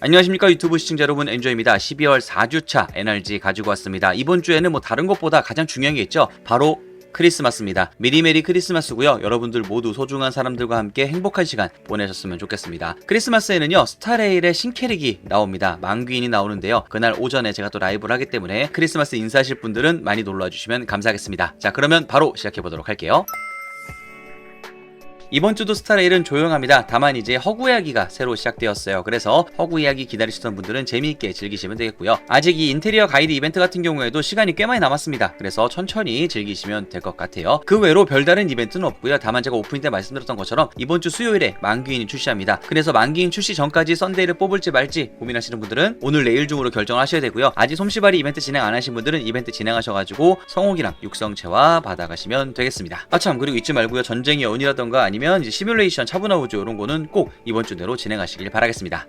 안녕하십니까 유튜브 시청자 여러분 엔조입니다. 12월 4주차 NRG 가지고 왔습니다. 이번 주에는 뭐 다른 것보다 가장 중요한 게 있죠. 바로 크리스마스입니다. 미리 메리 크리스마스고요. 여러분들 모두 소중한 사람들과 함께 행복한 시간 보내셨으면 좋겠습니다. 크리스마스에는요 스타레일의 신캐릭이 나옵니다. 망귀인이 나오는데요. 그날 오전에 제가 또 라이브를 하기 때문에 크리스마스 인사하실 분들은 많이 놀러 주시면 감사하겠습니다. 자 그러면 바로 시작해 보도록 할게요. 이번 주도 스타레일은 조용합니다. 다만 이제 허구 이야기가 새로 시작되었어요. 그래서 허구 이야기 기다리시던 분들은 재미있게 즐기시면 되겠고요. 아직 이 인테리어 가이드 이벤트 같은 경우에도 시간이 꽤 많이 남았습니다. 그래서 천천히 즐기시면 될 것 같아요. 그 외로 별다른 이벤트는 없고요. 다만 제가 오프닝 때 말씀드렸던 것처럼 이번 주 수요일에 만기인이 출시합니다. 그래서 만기인 출시 전까지 썬데이를 뽑을지 말지 고민하시는 분들은 오늘 내일 중으로 결정을 하셔야 되고요. 아직 솜씨발이 이벤트 진행 안 하신 분들은 이벤트 진행하셔가지고 성옥이랑 육성체와 받아가시면 되겠습니다. 아참 그리고 잊지 말고요. 전쟁의 연이라던가 아니면 이제 시뮬레이션 차분화 우주 이런 거는 꼭 이번 주 내로 진행하시길 바라겠습니다.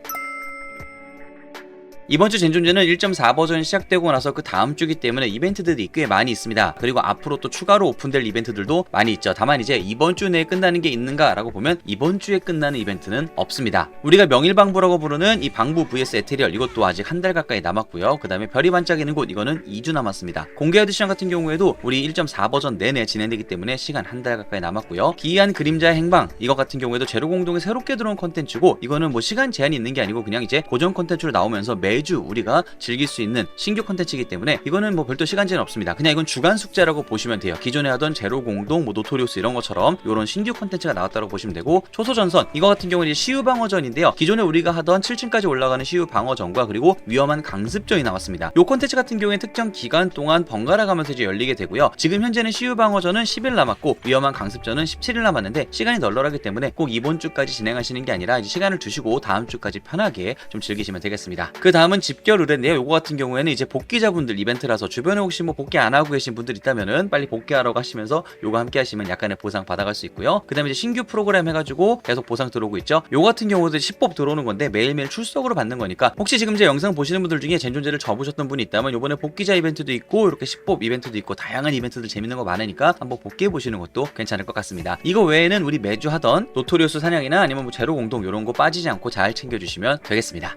이번 주 젠존제는 1.4 버전 시작되고 나서 그 다음 주기 때문에 이벤트들이 꽤 많이 있습니다. 그리고 앞으로 또 추가로 오픈될 이벤트들도 많이 있죠. 다만 이제 이번 주 내에 끝나는 게 있는가라고 보면 이번 주에 끝나는 이벤트는 없습니다. 우리가 명일방부라고 부르는 이 방부 vs 에테리얼 이것도 아직 한 달 가까이 남았고요. 그 다음에 별이 반짝이는 곳 이거는 2주 남았습니다. 공개 에디션 같은 경우에도 우리 1.4 버전 내내 진행되기 때문에 시간 한 달 가까이 남았고요. 기이한 그림자의 행방 이거 같은 경우에도 제로 공동에 새롭게 들어온 컨텐츠고 이거는 뭐 시간 제한이 있는 게 아니고 그냥 이제 고정 컨텐츠로 나오면서 매주 우리가 즐길 수 있는 신규 컨텐츠이기 때문에 이거는 뭐 별도 시간 제한 없습니다. 그냥 이건 주간 숙제라고 보시면 돼요. 기존에 하던 제로 공동, 뭐 노토리우스 이런 것처럼 이런 신규 컨텐츠가 나왔다고 보시면 되고 초소전선 이거 같은 경우는 시우 방어전인데요. 기존에 우리가 하던 7층까지 올라가는 시우 방어전과 그리고 위험한 강습전이 나왔습니다. 요 컨텐츠 같은 경우에 특정 기간 동안 번갈아 가면서 이제 열리게 되고요. 지금 현재는 시우 방어전은 10일 남았고 위험한 강습전은 17일 남았는데 시간이 널널하기 때문에 꼭 이번 주까지 진행하시는 게 아니라 이제 시간을 두시고 다음 주까지 편하게 좀 즐기시면 되겠습니다. 그 다음 은 집결 의뢰인데요. 요거 같은 경우에는 이제 복귀자분들 이벤트라서 주변에 혹시 뭐 복귀 안 하고 계신 분들 있다면은 빨리 복귀하러 가시면서 요거 함께 하시면 약간의 보상 받아갈 수 있고요. 그 다음에 이제 신규 프로그램 해가지고 계속 보상 들어오고 있죠. 요 같은 경우도 10법 들어오는 건데 매일매일 출석으로 받는 거니까 혹시 지금 제 영상 보시는 분들 중에 젠존제를 접으셨던 분이 있다면 요번에 복귀자 이벤트도 있고 이렇게 10법 이벤트도 있고 다양한 이벤트들 재밌는 거 많으니까 한번 복귀해 보시는 것도 괜찮을 것 같습니다. 이거 외에는 우리 매주 하던 노토리우스 사냥이나 아니면 뭐 제로 공동 이런 거 빠지지 않고 잘 챙겨주시면 되겠습니다.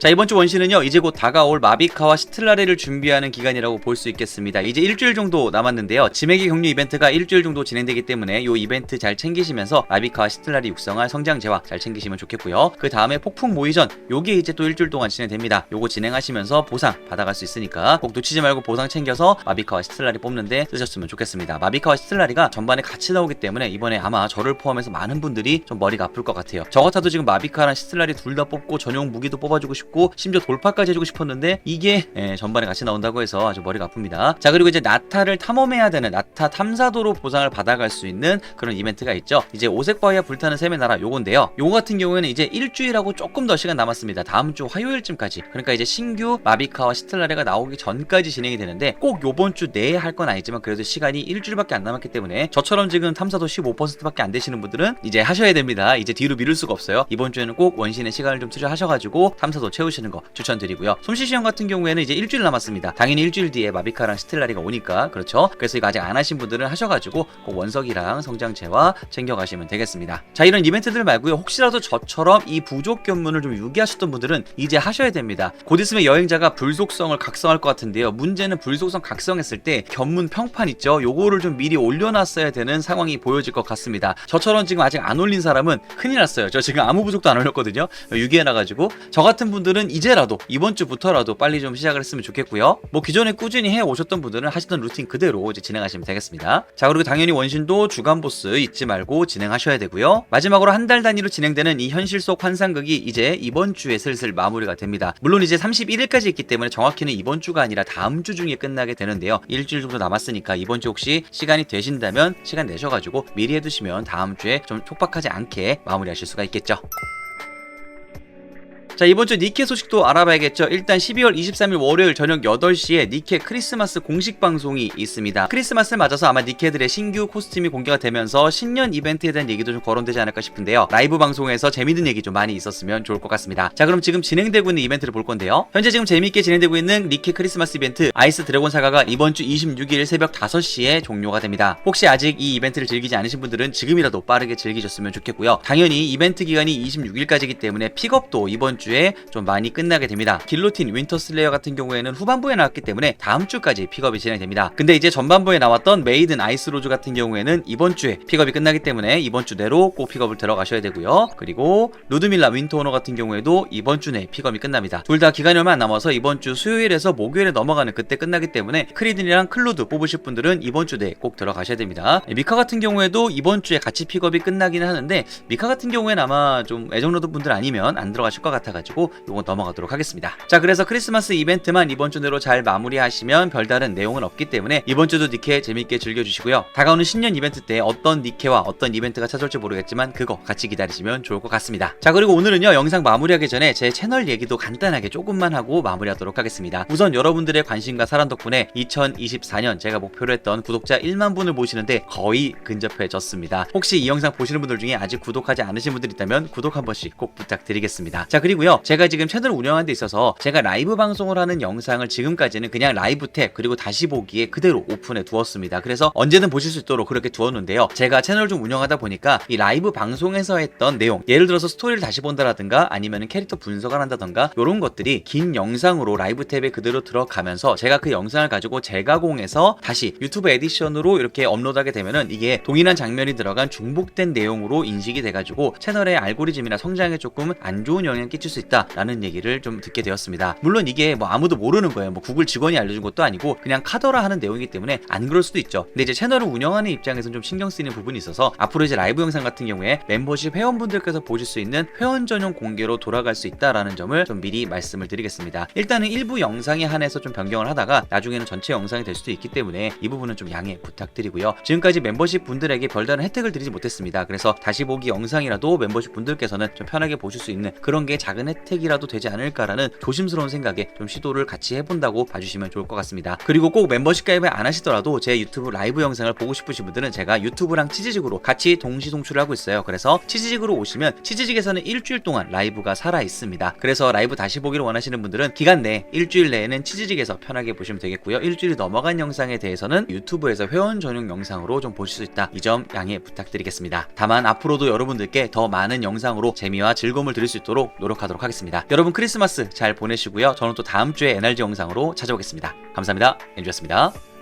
자 이번 주 원시는요 이제 곧 다가올 마비카와 시틀라레를 준비하는 기간이라고 볼 수 있겠습니다. 이제 일주일 정도 남았는데요. 지메기 격리 이벤트가 일주일 정도 진행되기 때문에 이 이벤트 잘 챙기시면서 마비카와 시틀라레 육성할 성장제와 잘 챙기시면 좋겠고요. 그 다음에 폭풍 모의전 요게 이제 또 일주일 동안 진행됩니다. 요거 진행하시면서 보상 받아갈 수 있으니까 꼭 놓치지 말고 보상 챙겨서 마비카와 시틀라리 뽑는데 쓰셨으면 좋겠습니다. 마비카와 시틀라리가 전반에 같이 나오기 때문에 이번에 아마 저를 포함해서 많은 분들이 좀 머리가 아플 것 같아요. 저 같아도 지금 마비카랑 시틀라리 둘다 뽑고 전용 무기도 뽑아주고 싶고 심지어 돌파까지 해주고 싶었는데 이게 예, 전반에 같이 나온다고 해서 아주 머리가 아픕니다. 자 그리고 이제 나타를 탐험해야 되는 나타 탐사도로 보상을 받아갈 수 있는 그런 이벤트가 있죠. 이제 오색바위와 불타는 셈의 나라 요건데요. 요거 같은 경우에는 이제 일주일하고 조금 더 시간 남았습니다. 다음 주 화요일쯤까지. 그러니까 이제 신규 마비카와 시틀라레가 나오기 전까지 진행이 되는데 꼭 요번 주 내에 할 건 아니지만 그래도 시간이 일주일밖에 안 남았기 때문에 저처럼 지금 탐사도 15%밖에 안 되시는 분들은 이제 하셔야 됩니다. 이제 뒤로 미룰 수가 없어요. 이번 주에는 꼭 원신의 시간을 좀 투자하셔가지고 탐사도 채우시는 거 추천드리고요. 솜씨 시험 같은 경우에는 이제 일주일 남았습니다. 당연히 일주일 뒤에 마비카랑 스텔라리가 오니까 그렇죠. 그래서 이거 아직 안 하신 분들은 하셔가지고 꼭 원석이랑 성장체와 챙겨가시면 되겠습니다. 자 이런 이벤트들 말고요. 혹시라도 저처럼 이 부족 견문을 좀 유기하셨던 분들은 이제 하셔야 됩니다. 곧 있으면 여행자가 불속성을 각성할 것 같은데요. 문제는 불속성 각성했을 때 견문 평판 있죠. 요거를 좀 미리 올려놨어야 되는 상황이 보여질 것 같습니다. 저처럼 지금 아직 안 올린 사람은 큰일 났어요. 저 지금 아무 부족도 안 올렸거든요. 유기해놔가지고 저 같은 분 들은 이제라도 이번 주부터라도 빨리 좀 시작을 했으면 좋겠고요. 뭐 기존에 꾸준히 해 오셨던 분들은 하시던 루틴 그대로 이제 진행하시면 되겠습니다. 자 그리고 당연히 원신도 주간 보스 잊지 말고 진행하셔야 되고요. 마지막으로 한 달 단위로 진행되는 이 현실 속 환상극이 이제 이번 주에 슬슬 마무리가 됩니다. 물론 이제 31일까지 있기 때문에 정확히는 이번 주가 아니라 다음 주 중에 끝나게 되는데요. 일주일 정도 남았으니까 이번 주 혹시 시간이 되신다면 시간 내셔가지고 미리 해두시면 다음 주에 좀 촉박하지 않게 마무리하실 수가 있겠죠. 자 이번 주 니케 소식도 알아봐야겠죠. 일단 12월 23일 월요일 저녁 8시에 니케 크리스마스 공식 방송이 있습니다. 크리스마스를 맞아서 아마 니케들의 신규 코스튬이 공개가 되면서 신년 이벤트에 대한 얘기도 좀 거론되지 않을까 싶은데요. 라이브 방송에서 재밌는 얘기 좀 많이 있었으면 좋을 것 같습니다. 자 그럼 지금 진행되고 있는 이벤트를 볼 건데요. 현재 지금 재미있게 진행되고 있는 니케 크리스마스 이벤트 아이스 드래곤 사가가 이번 주 26일 새벽 5시에 종료가 됩니다. 혹시 아직 이 이벤트를 즐기지 않으신 분들은 지금이라도 빠르게 즐기셨으면 좋겠고요. 당연히 이벤트 기간이 26일까지이기 때문에 픽업도 이번 주에 좀 많이 끝나게 됩니다. 길로틴 윈터 슬레이어 같은 경우에는 후반부에 나왔기 때문에 다음 주까지 픽업이 진행됩니다. 근데 이제 전반부에 나왔던 메이든 아이스 로즈 같은 경우에는 이번 주에 픽업이 끝나기 때문에 이번 주 내로 꼭 픽업을 들어가셔야 되고요. 그리고 루드밀라 윈터 오너 같은 경우에도 이번 주내 픽업이 끝납니다. 둘 다 기간이 얼마 안 남아서 이번 주 수요일에서 목요일에 넘어가는 그때 끝나기 때문에 크리든이랑 클루드 뽑으실 분들은 이번 주 내에 꼭 들어가셔야 됩니다. 미카 같은 경우에도 이번 주에 같이 픽업이 끝나기는 하는데 미카 같은 경우에는 아마 좀 애정러드 분들 아니면 안 들어가실 것 같아 가지고 요건 넘어가도록 하겠습니다. 자 그래서 크리스마스 이벤트만 이번 주 내로 잘 마무리하시면 별다른 내용은 없기 때문에 이번 주도 니케 재밌게 즐겨주시고요. 다가오는 신년 이벤트 때 어떤 니케와 어떤 이벤트가 찾아올지 모르겠지만 그거 같이 기다리시면 좋을 것 같습니다. 자 그리고 오늘은요 영상 마무리하기 전에 제 채널 얘기도 간단하게 조금만 하고 마무리하도록 하겠습니다. 우선 여러분들의 관심과 사랑 덕분에 2024년 제가 목표로 했던 구독자 1만 분을 모시는데 거의 근접해졌습니다. 혹시 이 영상 보시는 분들 중에 아직 구독하지 않으신 분들 있다면 구독 한 번씩 꼭 부탁드리겠습니다. 자 그리고 요 제가 지금 채널 운영하는 데 있어서 제가 라이브 방송을 하는 영상을 지금까지는 그냥 라이브 탭 그리고 다시 보기에 그대로 오픈해 두었습니다. 그래서 언제든 보실 수 있도록 그렇게 두었는데요. 제가 채널 좀 운영하다 보니까 이 라이브 방송에서 했던 내용 예를 들어서 스토리를 다시 본다라든가 아니면 캐릭터 분석을 한다던가 이런 것들이 긴 영상으로 라이브 탭에 그대로 들어가면서 제가 그 영상을 가지고 재가공해서 다시 유튜브 에디션으로 이렇게 업로드하게 되면은 이게 동일한 장면이 들어간 중복된 내용으로 인식이 돼가지고 채널의 알고리즘이나 성장에 조금 안 좋은 영향을 끼칠 수 있다라는 얘기를 좀 듣게 되었습니다. 물론 이게 뭐 아무도 모르는 거예요. 뭐 구글 직원이 알려준 것도 아니고 그냥 카더라 하는 내용이기 때문에 안 그럴 수도 있죠. 근데 이제 채널을 운영하는 입장에서는 좀 신경 쓰이는 부분이 있어서 앞으로 이제 라이브 영상 같은 경우에 멤버십 회원분들께서 보실 수 있는 회원 전용 공개로 돌아갈 수 있다라는 점을 좀 미리 말씀을 드리겠습니다. 일단은 일부 영상에 한해서 좀 변경을 하다가 나중에는 전체 영상이 될 수도 있기 때문에 이 부분은 좀 양해 부탁드리고요. 지금까지 멤버십 분들에게 별다른 혜택을 드리지 못했습니다. 그래서 다시 보기 영상이라도 멤버십 분들께서는 좀 편하게 보실 수 있는 그런 게 작은 혜택이라도 되지 않을까라는 조심스러운 생각에 좀 시도를 같이 해본다고 봐주시면 좋을 것 같습니다. 그리고 꼭 멤버십 가입을 안 하시더라도 제 유튜브 라이브 영상을 보고 싶으신 분들은 제가 유튜브랑 치즈직으로 같이 동시 송출을 하고 있어요. 그래서 치즈직으로 오시면 치즈직에서는 일주일 동안 라이브가 살아 있습니다. 그래서 라이브 다시 보기를 원하시는 분들은 기간 내 일주일 내에는 치즈직에서 편하게 보시면 되겠고요. 일주일이 넘어간 영상에 대해서는 유튜브에서 회원 전용 영상으로 좀 보실 수 있다. 이 점 양해 부탁드리겠습니다. 다만 앞으로도 여러분들께 더 많은 영상으로 재미와 즐거움을 드릴 수 있도록 노력 하도록 하겠습니다. 여러분 크리스마스 잘 보내시고요. 저는 또 다음 주에 NRG 영상으로 찾아오겠습니다. 감사합니다. 엔주였습니다.